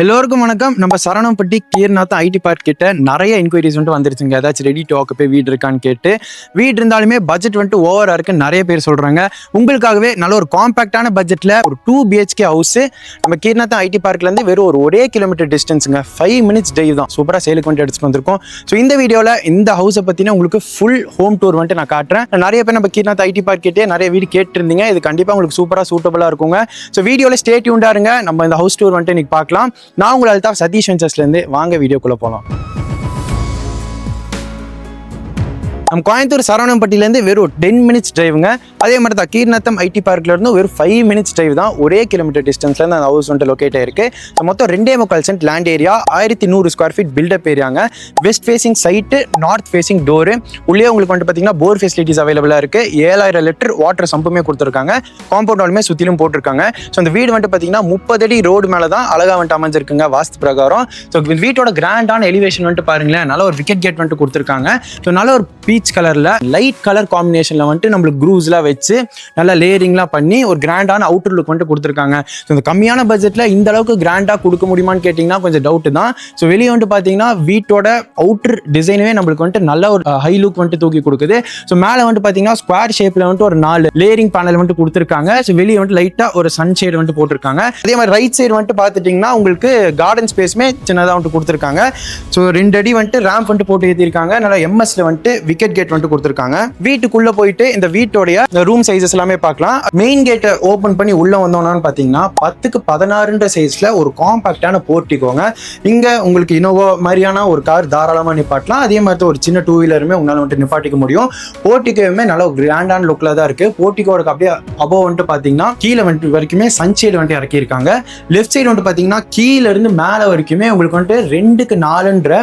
எல்லோருக்கும் வணக்கம். நம்ம சரணம்பட்டி கீர்நாத் ஐடி பார்க் கிட்ட நிறைய என்கொயரிஸ் வந்துட்டு வந்துருச்சுங்க. ஏதாச்சும் ரெடி டாக்கு போய் வீடு இருக்கான்னு கேட்டு. வீடு இருந்தாலுமே பட்ஜெட் வந்துட்டு ஓவராக இருக்கு நிறைய பேர் சொல்கிறாங்க உங்களுக்காகவே நல்ல ஒரு காம்பாக்டான பட்ஜெட்டில் ஒரு டூ பிஹெச்கே ஹவுஸ் நம்ம கீர்நாத் ஐடி பார்க்லேருந்து வெறும் ஒரு ஒரே கிலோமீட்டர் டிஸ்டன்ஸுங்க ஃபைவ் மினிட்ஸ் டிரைவ் தான். சூப்பராக சேலுக்கு வந்துட்டு எடுத்துட்டு வந்திருக்கோம். ஸோ இந்த வீடியோவில் இந்த ஹவுஸை பற்றின உங்களுக்கு ஃபுல் ஹோம் டூர் வந்துட்டு நான் காட்டுறேன். நிறைய பேர் நம்ம கீர்நாத் ஐடி பார்க் கிட்டே நிறைய வீடு கேட்டிருந்தீங்க. இது கண்டிப்பாக உங்களுக்கு சூப்பராக சூட்டபுளாக இருக்குங்க. ஸோ வீடியோவில் ஸ்டே உண்டாருங்க இருங்க. நம்ம இந்த ஹவுஸ் டூர் வந்துட்டு இன்னைக்கு பார்க்கலாம். நான் உங்கள் அல்தாஃப் சதீஷ் வெஞ்சர்ஸ்லேருந்து வாங்க வீடியோக்குள்ளே போகலாம். நம்ம கோயம்புத்தூர் சரவணம்பட்டியிலேருந்து வெறும் டென் மினிட்ஸ் டிரைவுங்க அதே மாதிரி தான் கீர்நத்தம் ஐடி பார்க்லேருந்து ஒரு ஃபைவ் மினிட்ஸ் டிரைவ் தான் ஒரே கிலோமீட்டர் டிஸ்டன்ஸ்லேருந்து அந்த ஹவுஸ் வந்துட்டு லொக்கேட் ஆயிருக்கு. ஸோ மொத்தம் ரெண்டே முக்கால் சென்ட் லேண்ட் ஏரியா ஆயிரத்தி நூறு square feet built up ஏரியாங்க west facing site north facing door உள்ளே உங்களுக்கு வந்துட்டு பார்த்தீங்கன்னா போர் ஃபெசிலிட்டிஸ் அவைலபிளாக இருக்குது ஏழாயிரம் லிட்டர் வாட்டர் சம்புமே கொடுத்துருக்காங்க. காம்பவுண்ட் வாலுமே சுற்றிலும் போட்டிருக்காங்க. ஸோ அந்த வீடு வந்துட்டு பார்த்தீங்கன்னா முப்பது அடி ரோடு மேலே தான் அழகாக வந்துட்டு அமைஞ்சிருக்குங்க வாஸ்து பிரகாரம். ஸோ வீட்டோட கிராண்டான எலிவேஷன் வந்துட்டு பாருங்களேன். நல்ல ஒரு விக்கெட் கேட் வந்துட்டு கொடுத்துருக்காங்க. ஸோ நல்ல ஒரு பீச் கலரில் லைட் கலர் காம்பினேஷனில் வந்துட்டு நம்மளுக்கு க்ரூஸ்லாம் வச்சு நல்லா லேயரிங்லாம் பண்ணி ஒரு கிராண்டான அவுட்டர் லுக் வந்துட்டு கொடுத்துருக்காங்க. ஸோ இந்த கம்மியான பட்ஜெட்டில் இந்த அளவுக்கு கிராண்டாக கொடுக்க முடியுமான்னு கேட்டிங்கன்னா கொஞ்சம் டவுட்டு தான். ஸோ வெளியே வந்துட்டு பார்த்தீங்கன்னா வீட்டோட அவுட்டர் டிசைனுமே நம்மளுக்கு வந்துட்டு நல்ல ஒரு ஹை லுக் வந்துட்டு தூக்கி கொடுக்குது. ஸோ மேலே வந்துட்டு பார்த்தீங்கன்னா ஸ்கொயர் ஷேப்பில் வந்துட்டு ஒரு நாலு லேயரிங் பேனல் வந்துட்டு கொடுத்துருக்காங்க. ஸோ வெளியே வந்துட்டு லைட்டாக ஒரு சன் ஷேடு வந்துட்டு போட்டிருக்காங்க. அதே மாதிரி ரைட் சைடு வந்துட்டு பார்த்துட்டிங்கன்னா உங்களுக்கு கார்டன் ஸ்பேஸுமே சின்னதாக வந்துட்டு கொடுத்துருக்காங்க. ஸோ ரெண்டு அடி வந்துட்டு ரேம்ப் வந்துட்டு போட்டு ஏற்றிருக்காங்க நல்லா எம்எஸ்ல வந்துட்டு விக்கெட் கேட் வந்துட்டு கொடுத்துருக்காங்க. வீட்டுக்குள்ளே போயிட்டு இந்த வீட்டோடைய ரூம் சைஸஸ் எல்லாமே பார்க்கலாம். மெயின் கேட்டை ஓப்பன் பண்ணி உள்ள வந்தோம்னான்னு பார்த்தீங்கன்னா பத்துக்கு பதினாறுன்ற சைஸ்ல ஒரு காம்பாக்டான போர்ட்டிக்கோங்க இங்க உங்களுக்கு இனோவா மாதிரியான ஒரு கார் தாராளமாக நிப்பாட்டலாம். அதே மாதிரி தான் ஒரு சின்ன டூ வீலருமே உங்களால் வந்துட்டு நிப்பாட்டிக்க முடியும். போர்ட்டிக்கோவுமே நல்ல ஒரு கிராண்டான லுக்ல தான் இருக்கு. போர்ட்டிக்கோட அப்படியே அபோவ் வந்துட்டு பார்த்தீங்கன்னா கீழே வந்துட்டு வரைக்குமே சன்சைடு வந்துட்டு இறக்கியிருக்காங்க. லெஃப்ட் சைடு வந்துட்டு பார்த்தீங்கன்னா கீழே இருந்து மேலே வரைக்குமே உங்களுக்கு வந்துட்டு ரெண்டுக்கு நாலுன்ற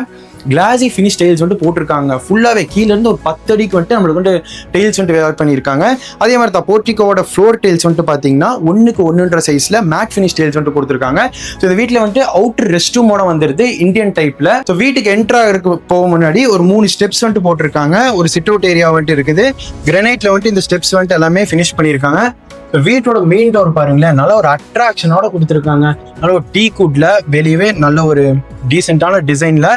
கிளாசி ஃபினிஷ் டைல்ஸ் வந்துட்டு போட்டிருக்காங்க. ஃபுல்லாகவே கீழேருந்து ஒரு பத்து அடிக்கு வந்துட்டு நம்மளுக்கு வந்து டைல்ஸ் வந்துட்டு வேர் பண்ணியிருக்காங்க. அதே மாதிரி தான் போர்ட்டிகோட ஃப்ளோர் டைல்ஸ் வந்துட்டு பார்த்தீங்கன்னா ஒன்றுக்கு ஒன்றுன்ற சைஸில் மேட் ஃபினிஷ் டைல்ஸ் வந்துட்டு கொடுத்துருக்காங்க. ஸோ இந்த வீட்டில் வந்துட்டு அவுட்டர் ரெஸ்ட் ரூமோட வந்துருது இந்தியன் டைப்பில் ஸோ வீட்டுக்கு என்ட்ரா இருக்க போக முன்னாடி ஒரு மூணு ஸ்டெப்ஸ் வந்துட்டு போட்டிருக்காங்க. ஒரு சிட் அவுட் ஏரியா வந்துட்டு இருக்குது. கிரனைட்டில் வந்துட்டு இந்த ஸ்டெப்ஸ் வந்துட்டு எல்லாமே ஃபினிஷ் பண்ணியிருக்காங்க. வீட்டோட மெயின் டோர் பாருங்களேன் நல்ல ஒரு அட்ராக்ஷனோட கொடுத்துருக்காங்க. நல்ல ஒரு டீ குட்ல வெளியவே நல்ல ஒரு டீசெண்டான டிசைன்ல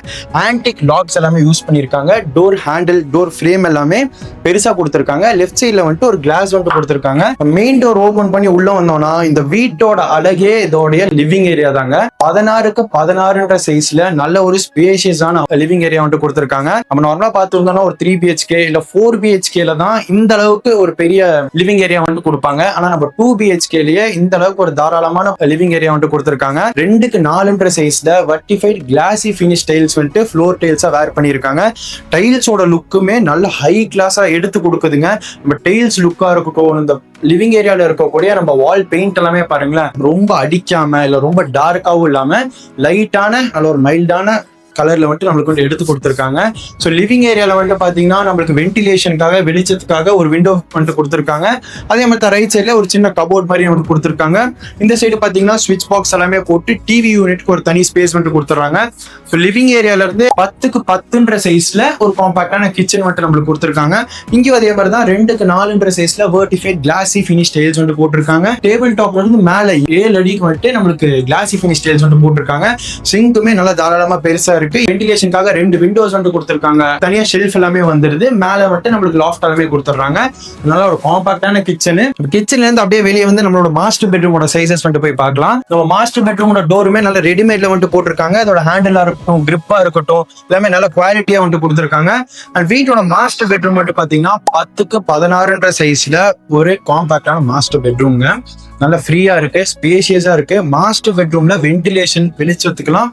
ஆன்டிக் லாக்ஸ் எல்லாமே யூஸ் பண்ணியிருக்காங்க. டோர் ஹேண்டில் டோர் ஃப்ரேம் எல்லாமே பெருசா கொடுத்துருக்காங்க. லெஃப்ட் சைட்ல வந்துட்டு ஒரு கிளாஸ் வந்துட்டு கொடுத்துருக்காங்க. மெயின் டோர் ஓபன் பண்ணி உள்ள வந்தோம்னா இந்த வீட்டோட அழகே இதோடைய லிவிங் ஏரியா தாங்க. பதினாறுக்கு பதினாறுன்ற சைஸ்ல நல்ல ஒரு ஸ்பேஷியஸான லிவிங் ஏரியா வந்துட்டு கொடுத்துருக்காங்க. நம்ம நார்மலா பார்த்துருந்தோம்னா ஒரு த்ரீ பிஹெச்கே இல்ல ஃபோர் பிஹெச்கேல தான் இந்த அளவுக்கு ஒரு பெரிய லிவிங் ஏரியா வந்துட்டு கொடுப்பாங்க. ஆனா நம்ம டூ பிஹெச்கேலயே இந்த அளவுக்கு ஒரு தாராளமான லிவிங் ஏரியா வந்துட்டு கொடுத்துருக்காங்க. ரெண்டுக்கு நாலுன்ற சைஸ்ல வர்டிஃபைட் கிளாசி ஃபினிஷ் டைல்ஸ் வந்துட்டு ஃப்ளோர் டைல்ஸா வேர் பண்ணியிருக்காங்க. டைல்ஸோட லுக்குமே நல்ல ஹை கிளாஸா எடுத்து கொடுக்குதுங்க. நம்ம டைல்ஸ் லுக்கா இருக்கட்டும் இந்த லிவிங் ஏரியால இருக்கக்கூடிய நம்ம வால் பெயிண்ட் எல்லாமே பாருங்களேன். ரொம்ப அடிக்காம இல்ல ரொம்ப டார்க்காவும் இல்லாம லைட்டான நல்ல ஒரு மைல்டான கலர்ல வந்துட்டு நம்மளுக்கு வந்து எடுத்து கொடுத்துருக்காங்க. ஸோ லிவிங் ஏரியால வந்துட்டு பாத்தீங்கன்னா நம்மளுக்கு வென்டிலேஷனுக்காக வெளிச்சத்துக்காக ஒரு விண்டோ வந்துட்டு கொடுத்துருக்காங்க. அதே மாதிரி ரைட் சைடில் ஒரு சின்ன கபோர்ட் மாதிரி நமக்கு கொடுத்துருக்காங்க. இந்த சைடு பாத்தீங்கன்னா ஸ்விட்ச் பாக்ஸ் எல்லாமே போட்டு டிவி யூனிட்க்கு ஒரு தனி ஸ்பேஸ் வந்துட்டு கொடுத்துறாங்க. ஸோ லிவிங் ஏரியால இருந்து பத்துக்கு பத்துன்ற சைஸ்ல ஒரு காம்பாக்டான கிச்சன் வந்துட்டு நம்மளுக்கு கொடுத்துருக்காங்க. இங்கேயும் அதே மாதிரி தான் ரெண்டுக்கு நாலுன்ற சைஸ்ல வேர்டிஃபைட் கிளாசி ஃபினிஷ் டைல்ஸ் வந்துட்டு போட்டிருக்காங்க. டேபிள் டாப்ல இருந்து மேல ஏழு அடிக்கு வந்துட்டு நம்மளுக்கு கிளாசி ஃபினிஷ் டைல்ஸ் வந்துட்டு போட்டிருக்காங்க. சிங்க்குமே நல்லா தாராளமா பெருசா இருக்கு. வென்டிலேஷனுக்காக ரெண்டு விண்டோஸ் வந்து கொடுத்துருக்காங்க. தனியா ஷெல்ஃப் எல்லாமே வந்துருது. மேல மட்டும் நம்மளுக்கு லாஃப்ட் எல்லாமே கொடுத்துட்றாங்க. அதனால ஒரு காம்பாக்டான கிச்சனு கிச்சன்ல இருந்து அப்படியே வெளியே வந்து நம்மளோட மாஸ்டர் பெட்ரூமோட சைசஸ் வந்துட்டு போய் பார்க்கலாம். நம்ம மாஸ்டர் பெட்ரூமோட டோருமே நல்ல ரெடிமேட்ல வந்துட்டு போட்டிருக்காங்க. அதோட ஹேண்டிலா இருக்கட்டும் கிரிப்பா இருக்கட்டும் எல்லாமே நல்ல குவாலிட்டியா வந்துட்டு கொடுத்துருக்காங்க. அண்ட் வீட்டோட மாஸ்டர் பெட்ரூம் மட்டும் பாத்தீங்கன்னா பத்துக்கு பதினாறுன்ற சைஸ்ல ஒரு காம்பாக்டான மாஸ்டர் பெட்ரூம்ங்க நல்லா ஃப்ரீயா இருக்கு ஸ்பேசியஸா இருக்கு. மாஸ்டர் பெட்ரூம்ல வென்டிலேஷன் வெளிச்சத்துக்கெல்லாம்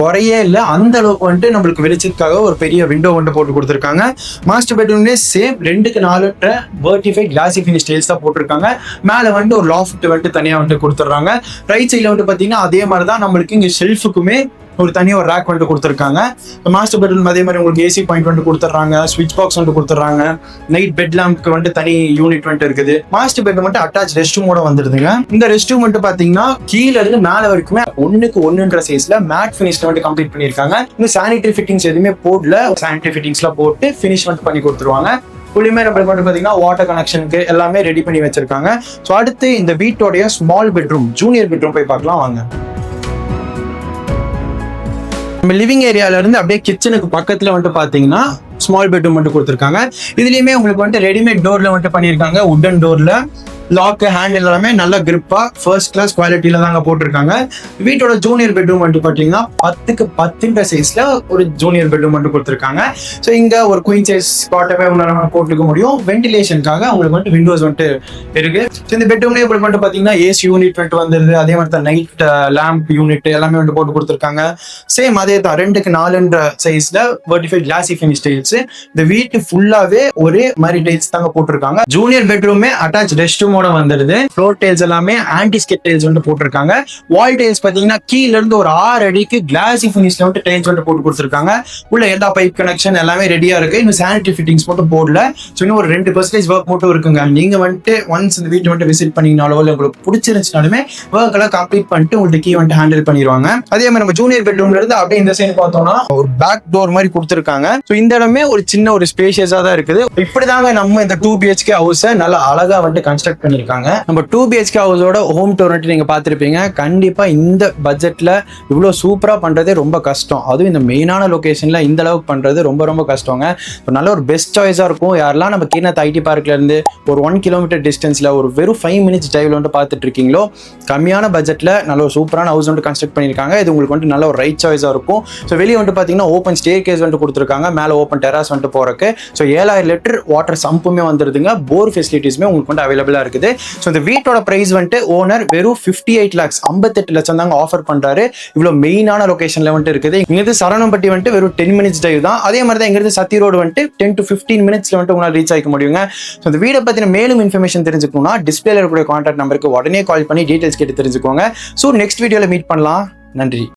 குறையே இல்லை அந்த அளவுக்கு வந்துட்டு நம்மளுக்கு வெளிச்சத்துக்காக ஒரு பெரிய விண்டோ வந்துட்டு போட்டு கொடுத்துருக்காங்க. மாஸ்டர் பெட்ரூம்லேயே சேம் ரெண்டுக்கு நாலுன்ற வேர்டிஃபை கிளாசி ஃபினிஷ் தான் போட்டிருக்காங்க. மேலே வந்துட்டு ஒரு லாஃப்ட் வந்துட்டு தனியாக வந்துட்டு கொடுத்துட்றாங்க. ரைட் சைடில் வந்துட்டு பார்த்தீங்கன்னா அதே மாதிரி தான் நம்மளுக்கு இங்கே ஷெல்ஃபுக்குமே ஒரு தனியாக ஒரு ரேக் வந்துட்டு கொடுத்துருக்காங்க. மாஸ்டர் பெட்ரூம் அதே மாதிரி உங்களுக்கு ஏசி பாயிண்ட் வந்துட்டு கொடுத்துட்றாங்க ஸ்விட்ச் பாக்ஸ் வந்துட்டு கொடுத்துட்றாங்க. நைட் பெட் லேம்ப்க்கு வந்துட்டு தனி யூனிட் வந்துட்டு இருக்குது. மாஸ்டர் பெட்ரூம் மட்டும் அட்டாச் ரெஸ்ட் ரூமோட வந்துருதுங்க இந்த ரெஸ்ட் ரூம் வந்துட்டு பாத்தீங்கன்னா கீழே இருந்து மேலே வரைக்குமே ஒண்ணுக்கு ஒன்றுன்ற சைஸ்ல மேட் ஃபினிஷ்ல வந்துட்டு கம்ப்ளீட் பண்ணியிருக்காங்க. இன்னும் சானிட்டரி ஃபிட்டிங்ஸ் எதுவுமே போடல. சானிட்டரி ஃபிட்டிங்ஸ்லாம் போட்டு ஃபினிஷ் வந்துட்டு பண்ணி கொடுத்துருவாங்க. ஃபுல்லுமே நம்மளுக்கு வந்து பார்த்தீங்கன்னா வாட்டர் கனெக்ஷனுக்கு எல்லாமே ரெடி பண்ணி வச்சிருக்காங்க. ஸோ அடுத்து இந்த வீட்டோடைய ஸ்மால் பெட்ரூம் ஜூனியர் பெட்ரூம் போய் பார்க்கலாம் வாங்க. நம்ம லிவிங் ஏரியால இருந்து அப்படியே கிச்சனுக்கு பக்கத்துல வந்துட்டு பாத்தீங்கன்னா ஸ்மால் பெட்ரூம் மட்டும் கொடுத்துருக்காங்க. இதுலயுமே உங்களுக்கு வந்துட்டு ரெடிமேட் டோர்ல வந்துட்டு பண்ணியிருக்காங்க. உட்டன் டோர்ல லாக்கு ஹேண்டில் எல்லாமே நல்ல கிரிப்பா ஃபர்ஸ்ட் கிளாஸ் குவாலிட்டியில தாங்க போட்டிருக்காங்க. வீட்டோட ஜூனியர் பெட்ரூம் வந்துட்டு பாத்தீங்கன்னா பத்துக்கு பத்துன்ற சைஸ்ல ஒரு ஜூனியர் பெட்ரூம் வந்து கொடுத்துருக்காங்க. ஸோ இங்க ஒரு குயின் சைஸ் ஸ்பாட்டவே உங்களால் போட்டுக்க முடியும். வென்டிலேஷனுக்காக உங்களுக்கு வந்துட்டு விண்டோஸ் வந்துட்டு இருக்கு. ஸோ இந்த பெட்ரூம்லேயே இப்படி வந்துட்டு பாத்தீங்கன்னா ஏசி யூனிட் வந்துட்டு வந்துருது. அதே மாதிரி தான் நைட் லேம்ப் யூனிட் எல்லாமே வந்துட்டு போட்டு கொடுத்துருக்காங்க. சேம் அதே தான் ரெண்டுக்கு நாலுன்ற சைஸ்ல வெர்டிஃபைட் கிளாசி ஃபினிஷ் டைல்ஸ் இந்த வீட்டு ஃபுல்லாவே ஒரே மாதிரி டைல்ஸ் தாங்க போட்டிருக்காங்க. ஜூனியர் பெட்ரூமே அட்டாச் ரெஸ்ட் ரூமோட வந்துருது. ஃப்ளோர் டைல்ஸ் எல்லாமே ஆன்டிஸ்கெட் டைல்ஸ் வந்து போட்டிருக்காங்க. வால் டைல்ஸ் பாத்தீங்கன்னா கீழ இருந்து ஒரு ஆறு அடிக்கு கிளாசி ஃபினிஷ்ல வந்து டைல்ஸ் வந்து போட்டு கொடுத்துருக்காங்க. உள்ள எல்லா பைப் கனெக்ஷன் எல்லாமே ரெடியா இருக்கு. இன்னும் சானிட்டரி ஃபிட்டிங்ஸ் மட்டும் போடல. ஸோ இன்னும் ஒரு ரெண்டு பர்சன்டேஜ் ஒர்க் மட்டும் இருக்குங்க. நீங்க வந்துட்டு ஒன்ஸ் இந்த வீட்டை வந்துட்டு விசிட் பண்ணீங்கனாலோ இல்லை உங்களுக்கு பிடிச்சிருந்துச்சுனாலுமே ஒர்க் எல்லாம் கம்ப்ளீட் பண்ணிட்டு உங்களுக்கு கீ வந்துட்டு ஹேண்டில் பண்ணிடுவாங்க. அதே மாதிரி நம்ம ஜூனியர் பெட்ரூம்ல இருந்து அப்படியே இந்த சைடு பார்த்தோம்னா ஒரு பேக் டோர் மாதிரி கொடுத்துருக்காங்க. ஸோ இந்த இடமே ஒரு சின்ன ஒரு ஸ்பேஷியஸா தான் இருக்குது. இப்படிதாங்க நம்ம இந்த டூ பிஹெச்கே ஹவுஸை நல்லா அழகா வந்துட்டு கன்ஸ்ட்ரக்ட் பண்ணியிருக்காங்க நம்ம டூ பிஹெச்கே ஹவுஸோட ஹோம் டூர் வந்துட்டு பார்த்துருப்பீங்க. கண்டிப்பாக இந்த பட்ஜெட்டில் இவ்வளோ சூப்பராக பண்ணுறதே ரொம்ப கஷ்டம். அதுவும் இந்த மெயினான லொக்கேஷனில் இந்த அளவுக்கு பண்ணுறது ரொம்ப ரொம்ப கஷ்டங்க. நல்ல ஒரு பெஸ்ட் சாய்ஸாக இருக்கும். யாரெல்லாம் நம்ம கீழே ஐடி பார்க்லேருந்து ஒரு ஒன் கிலோமீட்டர் டிஸ்டன்ஸில் ஒரு வெறும் ஃபைவ் மினிட்ஸ் டிரைவ்ல வந்துட்டு பார்த்துட்டு இருக்கீங்களோ கம்மியான பட்ஜெட்டில் நல்ல ஒரு சூப்பரான ஹவுஸ் வந்துட்டு கன்ஸ்ட்ரக்ட் பண்ணியிருக்காங்க. இது உங்களுக்கு வந்துட்டு நல்ல ஒரு ரைட் சாய்ஸாக இருக்கும். ஸோ வெளியே வந்துட்டு பார்த்தீங்கன்னா ஓப்பன் ஸ்டே கேஸ் வந்துட்டு கொடுத்துருக்காங்க. மேலே ஓப்பன் டெராஸ் வந்துட்டு போகிறக்கு ஸோ ஏழாயிரம் லிட்டர் வாட்டர் சம்புமே வந்துருதுங்க. போர் ஃபெசிலிட்டிஸுமே உங்களுக்கு வந்து அவைலபிளாக இருக்குது ஸோ இந்த வீட்டோட ப்ரைஸ் வந்துட்டு ஓனர் வெறும் ஃபிஃப்டி எயிட் லேக்ஸ் ஐம்பத்தெட்டு லட்சம் தாங்க ஆஃபர் பண்றாரு. இவ்வளோ மெயினான லொகேஷன்ல வந்துட்டு இருக்குது. இங்கிருந்து சரணம்பட்டி வந்துட்டு வெறும் டென் மினிட்ஸ் டிரைவ் தான். அதே மாதிரி தான் இங்கிருந்து சத்தி ரோடு வந்துட்டு டென் டு ஃபிஃப்டீன் மினிட்ஸ்ல வந்துட்டு உங்களால் ரீச் ஆகிக்க முடியுங்க. ஸோ இந்த வீடை பற்றின மேலும் இன்ஃபர்மேஷன் தெரிஞ்சுக்கணும்னா டிஸ்பிளேல இருக்கக்கூடிய கான்டாக்ட் நம்பருக்கு உடனே கால் பண்ணி டீட்டெயில்ஸ் கேட்டு தெரிஞ்சுக்கோங்க. ஸோ நெக்ஸ்ட் வீடியோவில் மீட் பண்ணலாம். நன்றி.